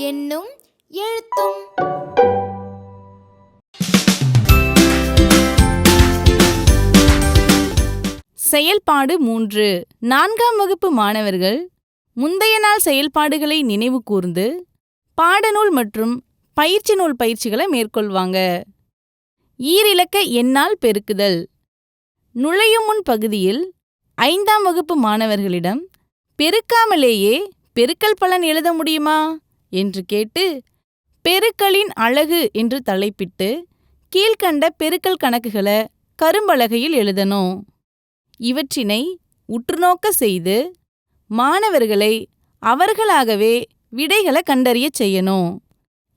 என்னும் எழுத்தும். செயல்பாடு மூன்று. நான்காம் வகுப்பு மாணவர்கள் முந்தைய நாள் செயல்பாடுகளை நினைவு கூர்ந்து பாடநூல் மற்றும் பயிற்சி நூல் பயிற்சிகளை மேற்கொள்வாங்க. ஈரிலக்க எண்ணால் பெருக்குதல். நுழையும் முன் பகுதியில் ஐந்தாம் வகுப்பு மாணவர்களிடம் பெருக்காமலேயே பெருக்கல் பலன் எழுத முடியுமா? என்று கேட்டு பெருக்களின் அழகு என்று தலைப்பிட்டு கீழ்க்கண்ட பெருக்கல் கணக்குகளை கரும்பலகையில் எழுதணும். இவற்றினை உற்றுநோக்க செய்து மாணவர்களை அவர்களாகவே விடைகளை கண்டறியச் செய்யணும்.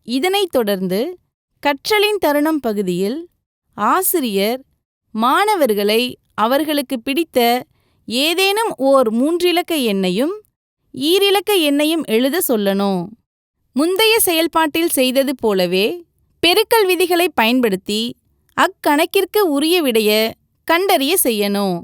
இதனைத் தொடர்ந்து கற்றலின் தருணம் பகுதியில் ஆசிரியர் மாணவர்களை அவர்களுக்கு பிடித்த ஏதேனும் ஓர் மூன்றிலக்க எண்ணையும் ஈரிலக்க எண்ணையும் எழுத சொல்லணும். முந்தைய செயல்பாட்டில் செய்தது போலவே பெருக்கல் விதிகளை பயன்படுத்தி அக்கணக்கிற்கு உரிய விடைய கண்டறிய செய்யணும்.